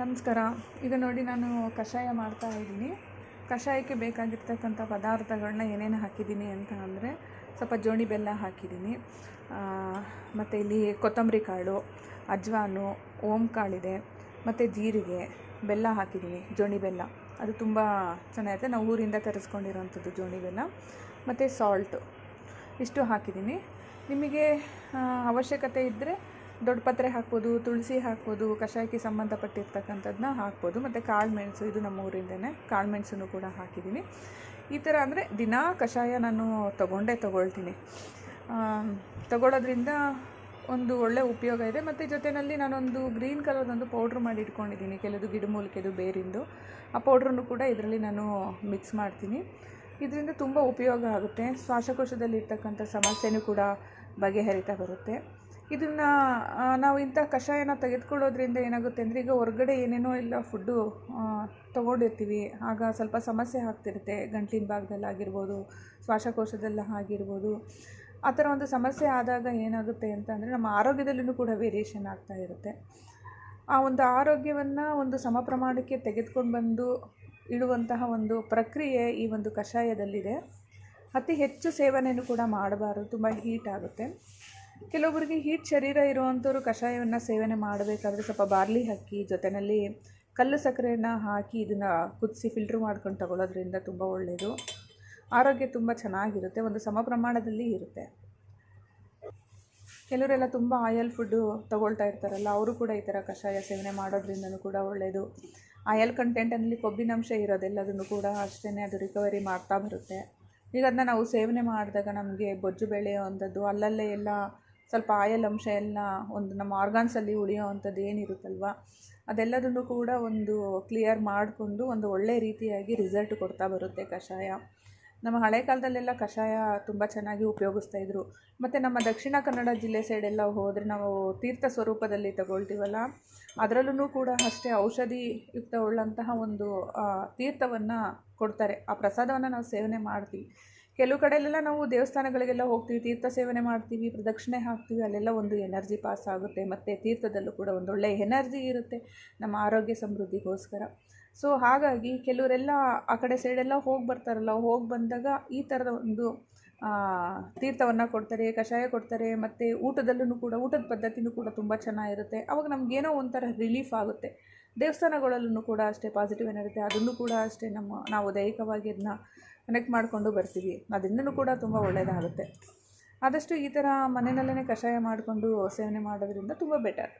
ನಮಸ್ಕಾರ. ಈಗ ನೋಡಿ ನಾನು ಕಷಾಯ ಮಾಡ್ತಾ ಇದ್ದೀನಿ. ಕಷಾಯಕ್ಕೆ ಬೇಕಾಗಿರ್ತಕ್ಕಂಥ ಪದಾರ್ಥಗಳನ್ನ ಏನೇನು ಹಾಕಿದ್ದೀನಿ ಅಂತ ಅಂದರೆ ಸ್ವಲ್ಪ ಜೋಣಿ ಬೆಲ್ಲ ಹಾಕಿದ್ದೀನಿ. ಮತ್ತು ಇಲ್ಲಿ ಕೊತ್ತಂಬರಿ ಕಾಳು, ಅಜ್ವಾನು, ಓಂ ಕಾಳಿದೆ, ಮತ್ತು ಜೀರಿಗೆ, ಬೆಲ್ಲ ಹಾಕಿದ್ದೀನಿ, ಜೋಣಿ ಬೆಲ್ಲ. ಅದು ತುಂಬ ಚೆನ್ನಾಗಿರುತ್ತೆ. ನಾವು ಊರಿಂದ ತರಿಸ್ಕೊಂಡಿರೋಂಥದ್ದು ಜೋಣಿ ಬೆಲ್ಲ. ಮತ್ತು ಸಾಲ್ಟು. ಇಷ್ಟು ಹಾಕಿದ್ದೀನಿ. ನಿಮಗೆ ಅವಶ್ಯಕತೆ ಇದ್ದರೆ ದೊಡ್ಡ ಪತ್ರೆ ಹಾಕ್ಬೋದು, ತುಳಸಿ ಹಾಕ್ಬೋದು, ಕಷಾಯಕ್ಕೆ ಸಂಬಂಧಪಟ್ಟಿರ್ತಕ್ಕಂಥದ್ದನ್ನ ಹಾಕ್ಬೋದು. ಮತ್ತು ಕಾಳು ಮೆಣಸು, ಇದು ನಮ್ಮ ಊರಿಂದನೇ ಕಾಳು ಮೆಣಸನ್ನು ಕೂಡ ಹಾಕಿದ್ದೀನಿ. ಈ ಥರ ಅಂದರೆ ದಿನಾ ಕಷಾಯ ನಾನು ತಗೊಂಡೇ ತಗೊಳ್ತೀನಿ. ತಗೊಳ್ಳೋದ್ರಿಂದ ಒಂದು ಒಳ್ಳೆ ಉಪಯೋಗ ಇದೆ. ಮತ್ತು ಜೊತೆಯಲ್ಲಿ ನಾನೊಂದು ಗ್ರೀನ್ ಕಲರ್ದೊಂದು ಪೌಡ್ರ್ ಮಾಡಿ ಇಟ್ಕೊಂಡಿದ್ದೀನಿ. ಕೆಲವು ಗಿಡಮೂಲಿಕೆದು ಬೇರಿಂದು. ಆ ಪೌಡ್ರನ್ನು ಕೂಡ ಇದರಲ್ಲಿ ನಾನು ಮಿಕ್ಸ್ ಮಾಡ್ತೀನಿ. ಇದರಿಂದ ತುಂಬ ಉಪಯೋಗ ಆಗುತ್ತೆ. ಶ್ವಾಸಕೋಶದಲ್ಲಿ ಇರ್ತಕ್ಕಂಥ ಸಮಸ್ಯೆನೂ ಕೂಡ ಬಗೆಹರಿತಾ ಬರುತ್ತೆ. ಇದನ್ನು ನಾವು ಇಂಥ ಕಷಾಯನ ತೆಗೆದುಕೊಳ್ಳೋದ್ರಿಂದ ಏನಾಗುತ್ತೆ ಅಂದರೆ, ಈಗ ಹೊರಗಡೆ ಏನೇನೋ ಎಲ್ಲ ಫುಡ್ಡು ತೊಗೊಂಡಿರ್ತೀವಿ. ಆಗ ಸ್ವಲ್ಪ ಸಮಸ್ಯೆ ಆಗ್ತಿರುತ್ತೆ. ಗಂಟ್ಲಿನ ಭಾಗದಲ್ಲಾಗಿರ್ಬೋದು ಶ್ವಾಸಕೋಶದಲ್ಲಿ ಆಗಿರ್ಬೋದು. ಆ ಥರ ಒಂದು ಸಮಸ್ಯೆ ಆದಾಗ ಏನಾಗುತ್ತೆ ಅಂತ ಅಂದರೆ, ನಮ್ಮ ಆರೋಗ್ಯದಲ್ಲೂ ಕೂಡ ವೇರಿಯೇಷನ್ ಆಗ್ತಾ ಇರುತ್ತೆ. ಆ ಒಂದು ಆರೋಗ್ಯವನ್ನು ಒಂದು ಸಮ ಪ್ರಮಾಣಕ್ಕೆ ತೆಗೆದುಕೊಂಡು ಬಂದು ಇಡುವಂತಹ ಒಂದು ಪ್ರಕ್ರಿಯೆ ಈ ಒಂದು ಕಷಾಯದಲ್ಲಿದೆ. ಅತಿ ಹೆಚ್ಚು ಸೇವನೆಯನ್ನು ಕೂಡ ಮಾಡಬಾರ್ದು. ತುಂಬ ಹೀಟ್ ಆಗುತ್ತೆ. ಕೆಲವೊಬ್ಬರಿಗೆ ಹೀಟ್ ಶರೀರ ಇರುವಂಥವ್ರು ಕಷಾಯವನ್ನು ಸೇವನೆ ಮಾಡಬೇಕಾದ್ರೆ ಸ್ವಲ್ಪ ಬಾರ್ಲಿ ಹಾಕಿ ಜೊತೆಯಲ್ಲಿ ಕಲ್ಲು ಸಕ್ಕರೆಯನ್ನು ಹಾಕಿ ಇದನ್ನು ಕುದಿಸಿ ಫಿಲ್ಟ್ರ್ ಮಾಡ್ಕೊಂಡು ತಗೊಳ್ಳೋದ್ರಿಂದ ತುಂಬ ಒಳ್ಳೆಯದು ಆರೋಗ್ಯ ತುಂಬ ಚೆನ್ನಾಗಿರುತ್ತೆ, ಒಂದು ಸಮ ಪ್ರಮಾಣದಲ್ಲಿ ಇರುತ್ತೆ. ಕೆಲವರೆಲ್ಲ ತುಂಬ ಆಯಲ್ ಫುಡ್ಡು ತಗೊಳ್ತಾ ಇರ್ತಾರಲ್ಲ, ಅವರು ಕೂಡ ಈ ಥರ ಕಷಾಯ ಸೇವನೆ ಮಾಡೋದ್ರಿಂದನೂ ಕೂಡ ಒಳ್ಳೆಯದು ಆಯಲ್ ಕಂಟೆಂಟಲ್ಲಿ ಕೊಬ್ಬಿನಂಶ ಇರೋದೆಲ್ಲದನ್ನು ಕೂಡ ಅಷ್ಟೇ ಅದು ರಿಕವರಿ ಮಾಡ್ತಾ ಬರುತ್ತೆ. ಈಗ ಅದನ್ನ ನಾವು ಸೇವನೆ ಮಾಡಿದಾಗ ನಮಗೆ ಬೊಜ್ಜು ಬೆಳೆಯುವಂಥದ್ದು, ಅಲ್ಲಲ್ಲೇ ಎಲ್ಲ ಸ್ವಲ್ಪ ಆಯಲ್ ಅಂಶ ಎಲ್ಲ ಒಂದು ನಮ್ಮ ಆರ್ಗಾನ್ಸಲ್ಲಿ ಉಳಿಯೋ ಅಂಥದ್ದು ಏನಿರುತ್ತಲ್ವ? ಅದೆಲ್ಲದನ್ನು ಕೂಡ ಒಂದು ಕ್ಲಿಯರ್ ಮಾಡಿಕೊಂಡು ಒಂದು ಒಳ್ಳೆ ರೀತಿಯಾಗಿ ರಿಸಲ್ಟ್ ಕೊಡ್ತಾ ಬರುತ್ತೆ ಕಷಾಯ. ನಮ್ಮ ಹಳೆ ಕಾಲದಲ್ಲೆಲ್ಲ ಕಷಾಯ ತುಂಬ ಚೆನ್ನಾಗಿ ಉಪಯೋಗಿಸ್ತಾ ಇದ್ರು. ಮತ್ತು ನಮ್ಮ ದಕ್ಷಿಣ ಕನ್ನಡ ಜಿಲ್ಲೆ ಸೈಡೆಲ್ಲ ಹೋದರೆ ನಾವು ತೀರ್ಥ ಸ್ವರೂಪದಲ್ಲಿ ತಗೊಳ್ತೀವಲ್ಲ? ಅದರಲ್ಲೂ ಕೂಡ ಅಷ್ಟೇ ಔಷಧಿ ಯುಕ್ತ ಉಳ್ಳಂತಹ ಒಂದು ತೀರ್ಥವನ್ನು ಕೊಡ್ತಾರೆ. ಆ ಪ್ರಸಾದವನ್ನು ನಾವು ಸೇವನೆ ಮಾಡ್ತೀವಿ. ಕೆಲವು ಕಡೆಯಲ್ಲೆಲ್ಲ ನಾವು ದೇವಸ್ಥಾನಗಳಿಗೆಲ್ಲ ಹೋಗ್ತೀವಿ, ತೀರ್ಥ ಸೇವನೆ ಮಾಡ್ತೀವಿ, ಪ್ರದಕ್ಷಿಣೆ ಹಾಕ್ತೀವಿ, ಅಲ್ಲೆಲ್ಲ ಒಂದು ಎನರ್ಜಿ ಪಾಸ್ ಆಗುತ್ತೆ. ಮತ್ತು ತೀರ್ಥದಲ್ಲೂ ಕೂಡ ಒಂದು ಒಳ್ಳೆಯ ಎನರ್ಜಿ ಇರುತ್ತೆ ನಮ್ಮ ಆರೋಗ್ಯ ಸಮೃದ್ಧಿಗೋಸ್ಕರ. ಸೊ ಹಾಗಾಗಿ ಕೆಲವರೆಲ್ಲ ಆ ಕಡೆ ಸೈಡೆಲ್ಲ ಹೋಗಿ ಬರ್ತಾರಲ್ಲ, ಹೋಗಿ ಬಂದಾಗ ಈ ಥರದ ಒಂದು ತೀರ್ಥವನ್ನು ಕೊಡ್ತಾರೆ, ಕಷಾಯ ಕೊಡ್ತಾರೆ, ಮತ್ತು ಊಟದಲ್ಲೂ ಕೂಡ, ಊಟದ ಪದ್ಧತಿನೂ ಕೂಡ ತುಂಬ ಚೆನ್ನಾಗಿರುತ್ತೆ. ಅವಾಗ ನಮಗೇನೋ ಒಂಥರ ರಿಲೀಫ್ ಆಗುತ್ತೆ. ದೇವಸ್ಥಾನಗಳಲ್ಲೂ ಕೂಡ ಅಷ್ಟೇ ಪಾಸಿಟಿವ್ ಏನಿರುತ್ತೆ. ಅದನ್ನು ಕೂಡ ಅಷ್ಟೇ ನಮ್ಮ, ನಾವು ದೈಹಿಕವಾಗಿ ಅದನ್ನ ಕನೆಕ್ಟ್ ಮಾಡಿಕೊಂಡು ಬರ್ತೀವಿ. ಅದರಿಂದನೂ ಕೂಡ ತುಂಬ ಒಳ್ಳೆಯದಾಗುತ್ತೆ ಆದಷ್ಟು ಈ ಥರ ಮನೆಯಲ್ಲೇ ಕಷಾಯ ಮಾಡಿಕೊಂಡು ಸೇವನೆ ಮಾಡೋದ್ರಿಂದ ತುಂಬ ಬೆಟರ್